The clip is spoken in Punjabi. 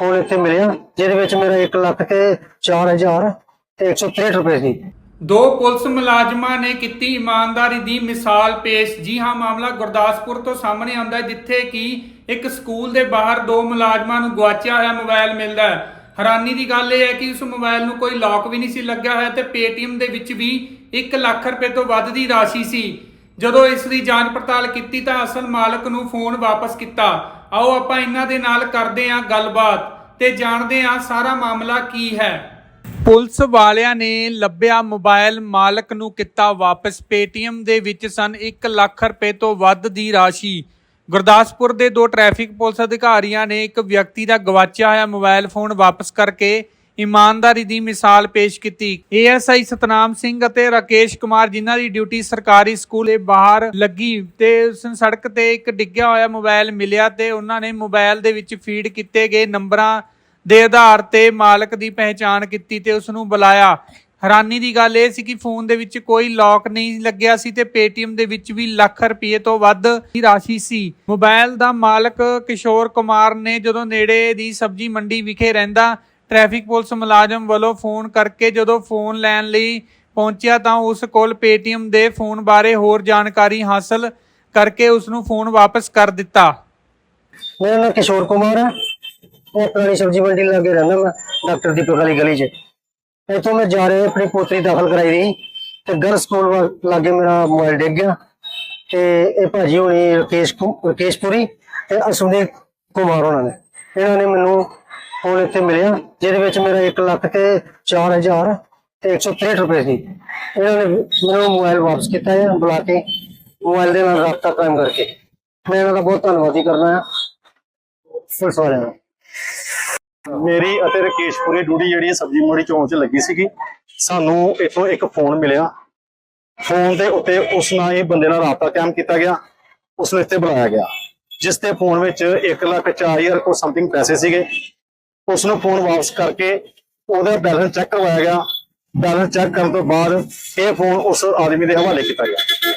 ਫੋਨ ਇੱਥੇ ਮਿਲਿਆ, ਜਿਹਦੇ ਵਿੱਚ ਮੇਰਾ 1 ਲੱਖ ਤੇ 4000 ਤੇ 163 ਰੁਪਏ ਸੀ। ਦੋ ਪੁਲਿਸ ਮੁਲਾਜ਼ਮਾਂ ਨੇ ਕੀਤੀ ਇਮਾਨਦਾਰੀ ਦੀ ਮਿਸਾਲ ਪੇਸ਼। ਜੀ ਹਾਂ, ਮਾਮਲਾ ਗੁਰਦਾਸਪੁਰ ਤੋਂ ਸਾਹਮਣੇ ਆਉਂਦਾ ਹੈ, ਜਿੱਥੇ ਕਿ ਇੱਕ ਸਕੂਲ ਦੇ ਬਾਹਰ ਦੋ ਮੁਲਾਜ਼ਮਾਂ ਨੂੰ ਗਵਾਚਿਆ ਹੋਇਆ ਮੋਬਾਈਲ ਮਿਲਦਾ ਹੈ। ਹੈਰਾਨੀ ਦੀ ਗੱਲ ਇਹ ਹੈ ਕਿ ਉਸ ਮੋਬਾਈਲ ਨੂੰ ਕੋਈ ਲੌਕ ਵੀ ਨਹੀਂ ਸੀ ਲੱਗਿਆ ਹੋਇਆ ਤੇ Paytm ਦੇ ਵਿੱਚ ਵੀ 1 ਲੱਖ ਰੁਪਏ ਤੋਂ ਵੱਧ ਦੀ ਰਾਸ਼ੀ ਸੀ। ਜਦੋਂ ਇਸ ਦੀ ਜਾਂਚ ਪੜਤਾਲ ਕੀਤੀ ਤਾਂ ਅਸਲ ਮਾਲਕ ਨੂੰ ਫੋਨ ਵਾਪਸ ਕੀਤਾ। ਆਓ ਆਪਾਂ ਇਹਨਾਂ ਦੇ ਨਾਲ ਕਰਦੇ ਹਾਂ ਗੱਲਬਾਤ ਤੇ ਜਾਣਦੇ ਹਾਂ ਸਾਰਾ ਮਾਮਲਾ ਕੀ ਹੈ। ਪੁਲਿਸ ਵਾਲਿਆਂ ਨੇ ਲੱਭਿਆ ਮੋਬਾਈਲ ਮਾਲਕ ਨੂੰ ਕੀਤਾ ਵਾਪਸ। Paytm ਦੇ ਵਿੱਚ ਸਨ 1 ਲੱਖ ਰੁਪਏ ਤੋਂ ਵੱਧ ਦੀ ਰਾਸ਼ੀ। ਗੁਰਦਾਸਪੁਰ ਦੇ ਦੋ ਟ੍ਰੈਫਿਕ ਪੁਲਿਸ ਅਧਿਕਾਰੀਆਂ ਨੇ ਇੱਕ ਵਿਅਕਤੀ ਦਾ ਗਵਾਚਿਆ ਹੋਇਆ ਮੋਬਾਈਲ ਫੋਨ ਵਾਪਸ ਕਰਕੇ ਇਮਾਨਦਾਰੀ ਦੀ ਮਿਸਾਲ ਪੇਸ਼ ਕੀਤੀ। ਏਐਸਆਈ ਸਤਨਾਮ ਸਿੰਘ ਅਤੇ ਰਾਕੇਸ਼ ਕੁਮਾਰ ਜਿਨ੍ਹਾਂ ਦੀ ਡਿਊਟੀ ਸਰਕਾਰੀ ਸਕੂਲ ਦੇ ਬਾਹਰ ਲੱਗੀ ਤੇ ਉਸ ਸੜਕ ਤੇ ਇੱਕ ਡਿੱਗਿਆ ਹੋਇਆ ਮੋਬਾਈਲ ਮਿਲਿਆ ਤੇ ਉਹਨਾਂ ਨੇ ਮੋਬਾਈਲ ਦੇ ਵਿੱਚ ਫੀਡ ਕੀਤੇ ਗਏ ਨੰਬਰਾਂ ਦੇ ਆਧਾਰ ਤੇ ਮਾਲਕ ਦੀ ਪਹਿਚਾਣ ਕੀਤੀ ਤੇ ਉਸ ਨੂੰ ਬੁਲਾਇਆ। ਹੈਰਾਨੀ ਦੀ ਗੱਲ ਇਹ ਸੀ ਕਿ ਫੋਨ ਦੇ ਵਿੱਚ ਕੋਈ ਲੌਕ ਨਹੀਂ ਲੱਗਿਆ ਸੀ ਤੇ Paytm ਦੇ ਵਿੱਚ ਵੀ ਲੱਖ ਰੁਪਏ ਤੋਂ ਵੱਧ ਦੀ ਰਾਸ਼ੀ ਸੀ। ਮੋਬਾਈਲ ਦਾ ਮਾਲਕ ਕਿਸ਼ੋਰ ਕੁਮਾਰ ਨੇ ਜਦੋਂ ਨੇੜੇ ਦੀ ਸਬਜ਼ੀ ਮੰਡੀ ਵਿਖੇ ਰਹਿੰਦਾ ਟ੍ਰੈਫਿਕ ਪੁਲਿਸ ਮੁਲਾਜ਼ਮ ਵੱਲੋਂ ਫੋਨ ਕਰਕੇ ਜਦੋਂ ਫੋਨ ਲੈਣ ਲਈ ਪਹੁੰਚਿਆ ਤਾਂ ਉਸ ਕੋਲ Paytm ਦੇ ਫੋਨ ਬਾਰੇ ਹੋਰ ਜਾਣਕਾਰੀ ਹਾਸਲ ਕਰਕੇ ਉਸ ਨੂੰ ਫੋਨ ਵਾਪਸ ਕਰ ਦਿੱਤਾ। ਮੇਰਾ ਨਾਮ ਕਿਸ਼ੋਰ ਕੁਮਾਰ ਹੈ ਮੈਂ ਪੁਰਾਣੀ ਸਬਜ਼ੀ ਮੰਡੀ ਲਾਗੇ ਰਹਿੰਦਾ ਮੈਂ ਡਾਕਟਰ ਦੀਪਕ ਵਾਲੀ ਗਲੀ 'ਚ। ਇੱਥੋਂ ਮੈਂ ਜਾ ਰਿਹਾ, ਆਪਣੀ ਪੋਤਰੀ ਦਾਖਲ ਕਰਾਈ ਦੀ। ਤੇ ਗਰ ਸਕੂਲ ਲਾਗੇ ਮੇਰਾ ਮੋਬਾਈਲ ਡਿੱਗ ਗਿਆ। ਤੇ ਇਹ ਭਾਜੀ ਹੋਣੀ ਰਕੇਸ਼ ਰਕੇਸ਼ਪੁਰੀ ਤੇ ਅਸੁਦੀਪ ਕੁਮਾਰ ਉਹਨਾਂ ਨੇ। ਇਹਨਾਂ ਨੇ ਮੈਨੂੰ ਫੋਨ ਇੱਥੇ ਮਿਲਿਆ, ਜਿਹਦੇ ਵਿੱਚ ਮੇਰਾ 1 ਲੱਖ ਤੇ 4000 ਤੇ 163 ਰੁਪਏ ਸੀ। ਇਹਨਾਂ ਨੇ ਮੈਨੂੰ ਮੋਬਾਈਲ ਵਾਪਸ ਕੀਤਾ ਹੈ, ਬੁਲਾ ਕੇ ਮੋਬਾਈਲ ਦੇ ਨਾਲ ਰਾਬਤਾ ਕਾਇਮ ਕਰਕੇ। ਮੈਂ ਇਹਨਾਂ ਦਾ ਬਹੁਤ ਧੰਨਵਾਦੀ ਕਰਨਾ ਹੈ। ਪੁਲਿਸ ਵਾਲਿਆਂ ਦਾ ਮੇਰੀ ਅਤੇ ਰਕੇਸ਼ਪੁਰੀ ਡਿਊਟੀ ਜਿਹੜੀ ਸਬਜ਼ੀ ਮੰਡੀ ਚੌਂਕ 'ਚ ਲੱਗੀ ਸੀਗੀ। ਸਾਨੂੰ ਇੱਥੋਂ ਇੱਕ ਫੋਨ ਮਿਲਿਆ। ਫੋਨ ਦੇ ਉੱਤੇ ਉਸ ਨਾਲ ਇਹ ਬੰਦੇ ਨਾਲ ਰਾਬਤਾ ਕਾਇਮ ਕੀਤਾ ਗਿਆ। ਉਸ ਨੂੰ ਇੱਥੇ ਬੁਲਾਇਆ ਗਿਆ। ਜਿਸ ਤੇ ਫੋਨ ਵਿੱਚ 1 ਲੱਖ 4000 ਕੋ ਸਮਥਿੰਗ ਪੈਸੇ ਸੀਗੇ। ਉਸ ਨੂੰ ਫੋਨ ਵਾਪਸ ਕਰਕੇ ਉਹਦਾ ਬੈਲੈਂਸ ਚੈੱਕ ਕਰਵਾਇਆ ਗਿਆ। ਬੈਲੈਂਸ ਚੈੱਕ ਕਰਨ ਤੋਂ ਬਾਅਦ ਇਹ ਫੋਨ ਉਸ ਆਦਮੀ ਦੇ ਹਵਾਲੇ ਕੀਤਾ ਗਿਆ।